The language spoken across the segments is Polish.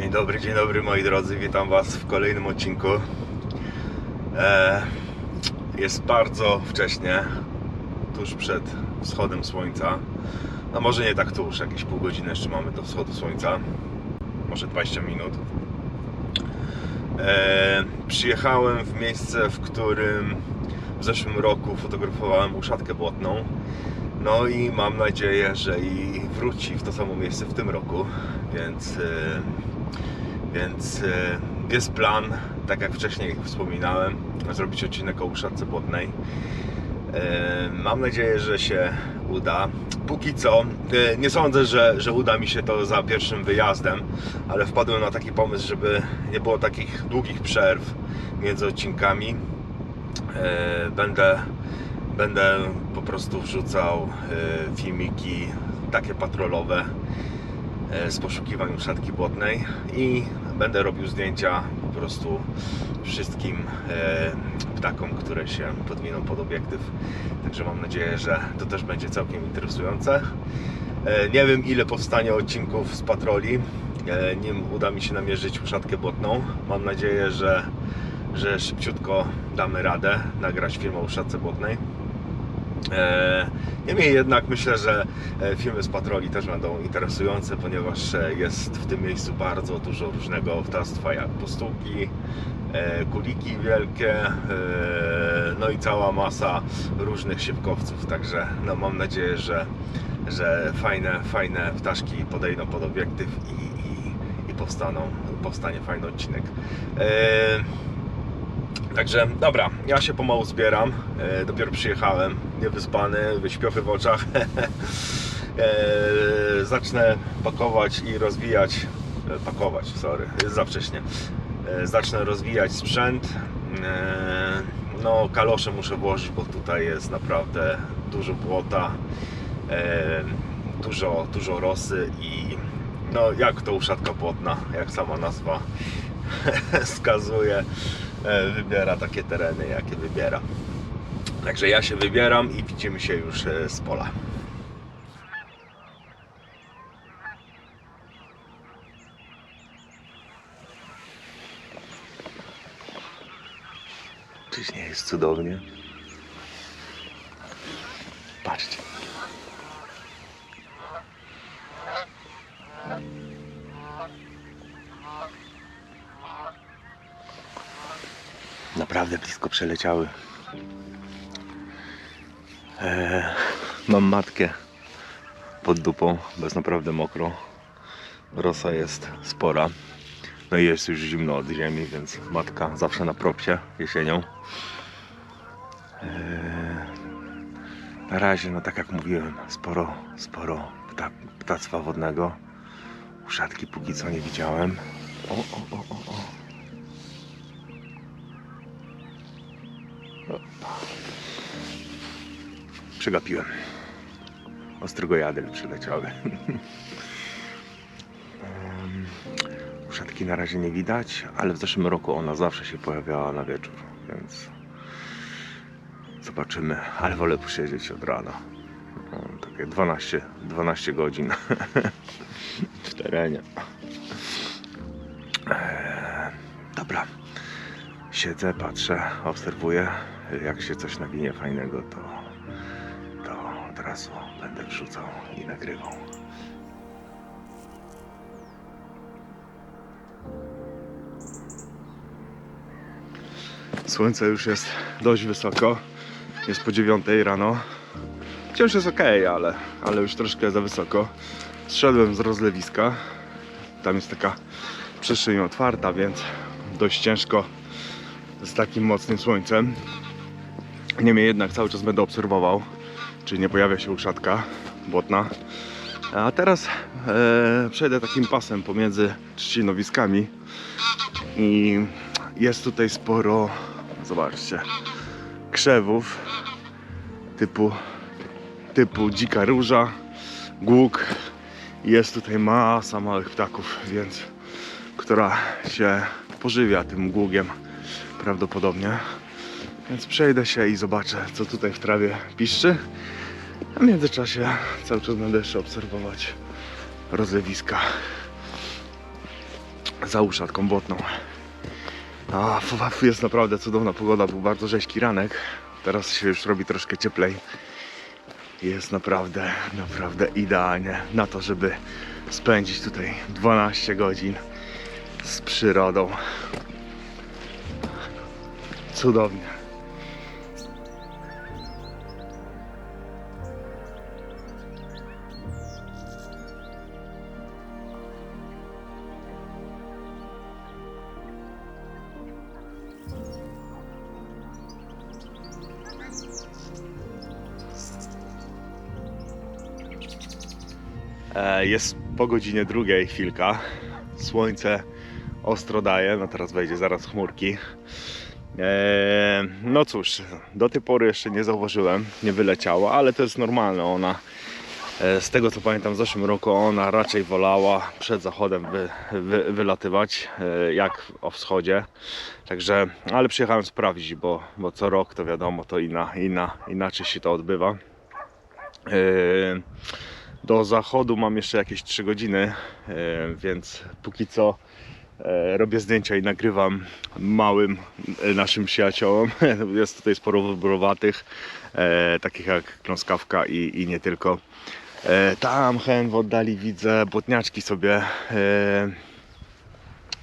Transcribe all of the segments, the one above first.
Dzień dobry, dzień dobry moi drodzy, witam Was w kolejnym odcinku. E, jest bardzo wcześnie, tuż przed wschodem słońca. No może nie tak tuż, jakieś pół godziny jeszcze mamy do wschodu słońca. Może 20 minut. E, przyjechałem w miejsce, w którym w zeszłym roku fotografowałem uszatkę błotną. No i mam nadzieję, że i wróci w to samo miejsce w tym roku, więc, e, więc e, jest plan, tak jak wcześniej wspominałem, zrobić odcinek o uszatce błotnej. E, Mam nadzieję, że się uda. Póki co, e, nie sądzę, że, że uda mi się to za pierwszym wyjazdem, ale wpadłem na taki pomysł, żeby nie było takich długich przerw między odcinkami. Będę, będę po prostu wrzucał filmiki takie patrolowe z poszukiwań uszatki błotnej i będę robił zdjęcia po prostu wszystkim e, ptakom, które się podwiną pod obiektyw. Także mam nadzieję, że to też będzie całkiem interesujące. E, Nie wiem ile powstanie odcinków z patroli, e, nim uda mi się namierzyć uszatkę błotną. Mam nadzieję, że, że szybciutko damy radę nagrać film o uszatce błotnej. E, Niemniej jednak myślę, że e, filmy z patroli też będą interesujące, ponieważ e, jest w tym miejscu bardzo dużo różnego ptactwa, jak postułki, kuliki wielkie, no i cała masa różnych siewkowców. Także no, mam nadzieję, że, że fajne, fajne ptaszki podejdą pod obiektyw i, i, i powstaną, powstanie fajny odcinek. Także dobra, ja się pomału zbieram. E, dopiero przyjechałem, niewyspany, wyśpiochy w oczach. e, zacznę pakować i rozwijać. E, pakować, sorry, jest za wcześnie. E, zacznę rozwijać sprzęt. E, no, kalosze muszę włożyć, bo tutaj jest naprawdę dużo błota, e, dużo, dużo rosy i no, jak to uszatka błotna, jak sama nazwa wskazuje, wybiera takie tereny, jakie wybiera. Także ja się wybieram i widzimy się już e, z pola. Czyż nie jest cudownie? Naprawdę blisko przeleciały. Eee, mam matkę pod dupą, bo jest naprawdę mokro. Rosa jest spora. No i jest już zimno od ziemi, więc matka zawsze na propsie jesienią. Eee, na razie, no tak jak mówiłem, sporo, sporo pta, ptactwa wodnego. Uszatki póki co nie widziałem. O, o, o, o, o. Przegapiłem. Ostrego jadel przyleciały. Em, Uszatki na razie nie widać, ale w zeszłym roku ona zawsze się pojawiała na wieczór, więc zobaczymy. Ale wolę posiedzieć od rana. No, takie 12, 12 godzin w terenie. Dobra. Siedzę, patrzę, obserwuję. Jak się coś nawinie fajnego, to, to od razu będę wrzucał i nagrywał. Słońce już jest dość wysoko. Jest po 9 rano. Wciąż jest ok, ale, ale już troszkę za wysoko. Zszedłem z rozlewiska. Tam jest taka przestrzeń otwarta, więc dość ciężko z takim mocnym słońcem. Niemniej jednak cały czas będę obserwował, czy nie pojawia się uszatka błotna. A teraz e, przejdę takim pasem pomiędzy trzcinowiskami i jest tutaj sporo, zobaczcie, krzewów typu, typu dzika róża, głuk. Jest tutaj masa małych ptaków, więc która się pożywia tym gługiem prawdopodobnie. Więc przejdę się i zobaczę, co tutaj w trawie piszczy. A w międzyczasie cały czas będę jeszcze obserwować rozlewiska. za uszatką błotną. A jest naprawdę cudowna pogoda, był bardzo rzeźki ranek. Teraz się już robi troszkę cieplej. Jest naprawdę, naprawdę idealnie na to, żeby spędzić tutaj 12 godzin z przyrodą. Cudownie. Jest po godzinie drugiej chwilka. Słońce ostro daje, no teraz wejdzie zaraz chmurki. E, No cóż, do tej pory jeszcze nie zauważyłem, nie wyleciała, ale to jest normalne. Ona, e, z tego co pamiętam, w zeszłym roku ona raczej wolała przed zachodem wy, wy, wylatywać, e, jak o wschodzie. Także, ale przyjechałem sprawdzić, bo, bo co rok to wiadomo, to inna, inna, inaczej się to odbywa. E, do zachodu mam jeszcze jakieś 3 godziny, e, więc póki co e, robię zdjęcia i nagrywam małym e, naszym przyjaciołom. Jest tutaj sporo wybrowatych, e, takich jak kląskawka i, i nie tylko. Tam hen w oddali widzę błotniaczki sobie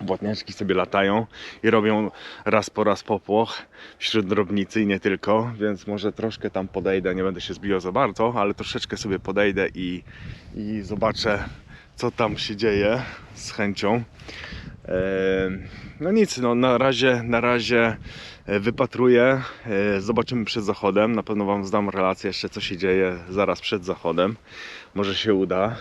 błotniaczki sobie latają i robią raz po raz popłoch wśród drobnicy i nie tylko, więc może troszkę tam podejdę, nie będę się zbijał za bardzo, ale troszeczkę sobie podejdę i, i zobaczę co tam się dzieje z chęcią. No nic, no na razie, na razie e, wypatruję, e, zobaczymy przed zachodem, na pewno Wam zdam relację jeszcze co się dzieje zaraz przed zachodem, może się uda.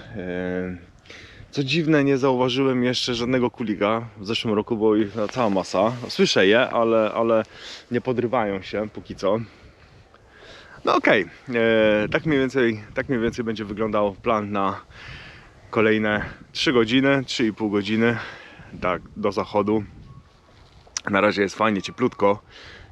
Co dziwne, nie zauważyłem jeszcze żadnego kulika. W zeszłym roku było ich no, cała masa. Słyszę je, ale, ale nie podrywają się póki co. No okej, e, tak, mniej więcej, tak mniej więcej będzie wyglądał plan na kolejne 3 godziny, 3,5 godziny tak, do zachodu. Na razie jest fajnie, cieplutko.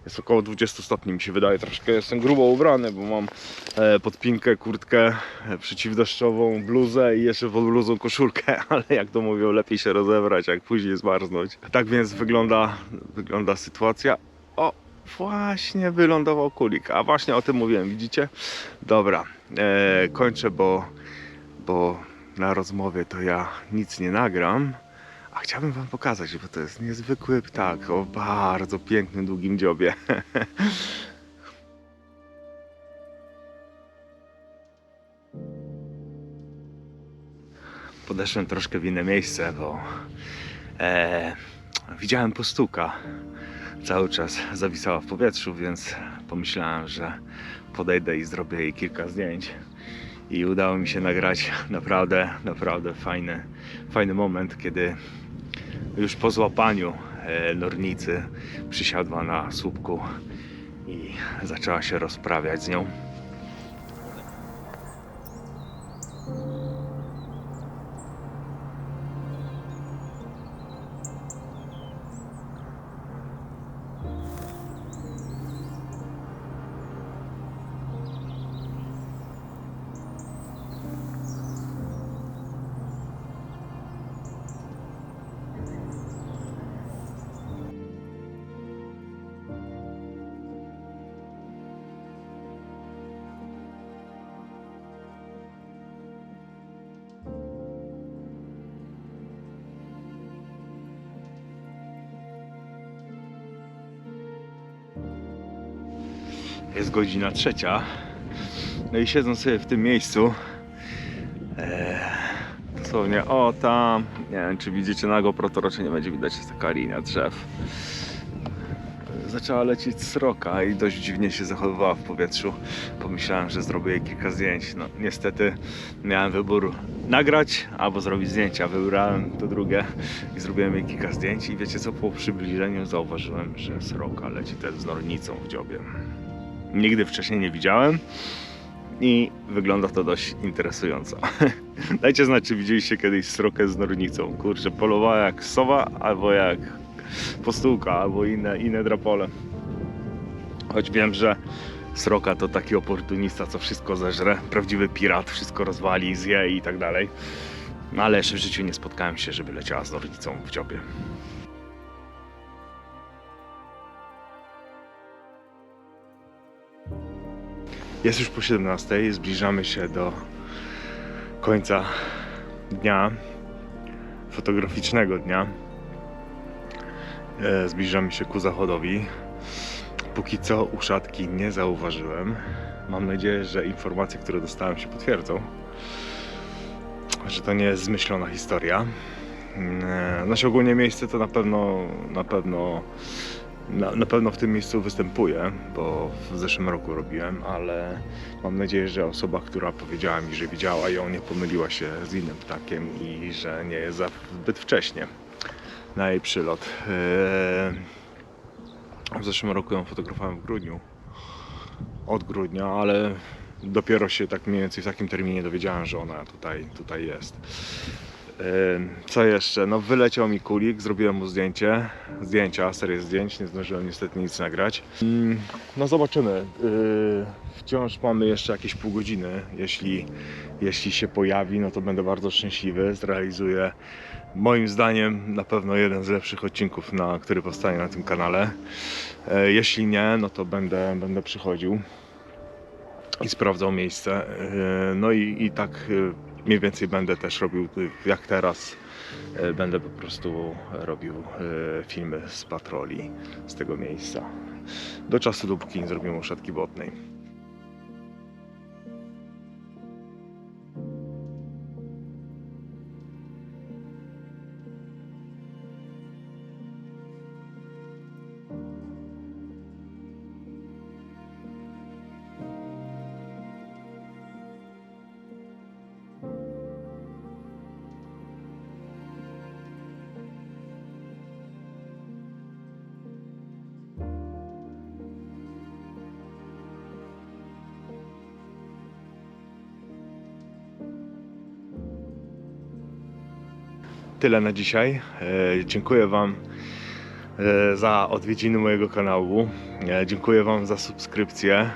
Jest około 20 stopni, mi się wydaje. Troszkę jestem grubo ubrany, bo mam e, podpinkę, kurtkę e, przeciwdeszczową, bluzę i jeszcze pod bluzą koszulkę, ale jak to mówią, lepiej się rozebrać, jak później zmarznąć. Tak więc wygląda, wygląda sytuacja. O, właśnie wylądował kulik, a właśnie o tym mówiłem, widzicie? Dobra, e, kończę, bo, bo na rozmowie to ja nic nie nagram. A chciałbym Wam pokazać, bo to jest niezwykły ptak o bardzo pięknym, długim dziobie. Podeszłem troszkę w inne miejsce, bo e, widziałem postuka. Cały czas zawisała w powietrzu, więc pomyślałem, że podejdę i zrobię jej kilka zdjęć. I udało mi się nagrać naprawdę, naprawdę fajny, fajny moment, kiedy już po złapaniu e, nornicy przysiadła na słupku i zaczęła się rozprawiać z nią. Jest godzina trzecia. No i siedzą sobie w tym miejscu. E, dosłownie, o tam. Nie wiem, czy widzicie na GoPro, to raczej nie będzie widać, jest taka linia drzew. Zaczęła lecieć sroka i dość dziwnie się zachowywała w powietrzu. Pomyślałem, że zrobię jej kilka zdjęć. No niestety miałem wybór nagrać albo zrobić zdjęcia. Wybrałem to drugie i zrobiłem jej kilka zdjęć. I wiecie co, po przybliżeniu zauważyłem, że sroka leci też z nornicą w dziobie. Nigdy wcześniej nie widziałem i wygląda to dość interesująco. Dajcie znać, czy widzieliście kiedyś srokę z nornicą. Kurczę, polowała jak sowa albo jak postułka, albo inne, inne drapole. Choć wiem, że sroka to taki oportunista, co wszystko zeżre. Prawdziwy pirat, wszystko rozwali, zje i tak dalej. No ale jeszcze w życiu nie spotkałem się, żeby leciała z rodzicą w dziobie. Jest już po 17, zbliżamy się do końca dnia, fotograficznego dnia. E, Zbliżamy się ku zachodowi. Póki co uszatki nie zauważyłem. Mam nadzieję, że informacje, które dostałem się potwierdzą. Że to nie jest zmyślona historia. E, Znaczy ogólnie miejsce to na pewno na pewno na, na pewno w tym miejscu występuje, bo w zeszłym roku robiłem, ale mam nadzieję, że osoba, która powiedziała mi, że widziała ją, nie pomyliła się z innym ptakiem i że nie jest zbyt wcześnie na jej przylot. Eee, W zeszłym roku ją fotografowałem w grudniu. Od grudnia, ale dopiero się tak mniej więcej w takim terminie dowiedziałem, że ona tutaj, tutaj jest. Co jeszcze? No wyleciał mi kulik, zrobiłem mu zdjęcie, zdjęcia, serię zdjęć, nie zdążyłem niestety nic nagrać. No zobaczymy. Eee, Wciąż mamy jeszcze jakieś pół godziny. Jeśli, jeśli się pojawi, no to będę bardzo szczęśliwy. Zrealizuję moim zdaniem na pewno jeden z lepszych odcinków, na, który powstanie na tym kanale. E, Jeśli nie, no to będę, będę przychodził i sprawdzał miejsce. E, No i, i tak mniej więcej będę też robił jak teraz. E, Będę po prostu robił e, filmy z patroli z tego miejsca. Do czasu, dopóki nie zrobimy uszatki błotnej. Tyle na dzisiaj. E, dziękuję Wam e, za odwiedziny mojego kanału. E, dziękuję Wam za subskrypcję.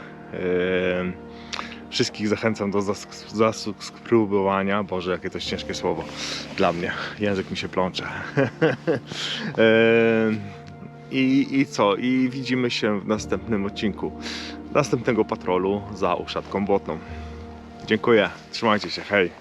Wszystkich zachęcam do zasubskrybowania. Boże, jakie to jest ciężkie słowo dla mnie. Język mi się plącze. i, I co? I widzimy się w następnym odcinku następnego patrolu za uszatką błotną. Dziękuję. Trzymajcie się. Hej.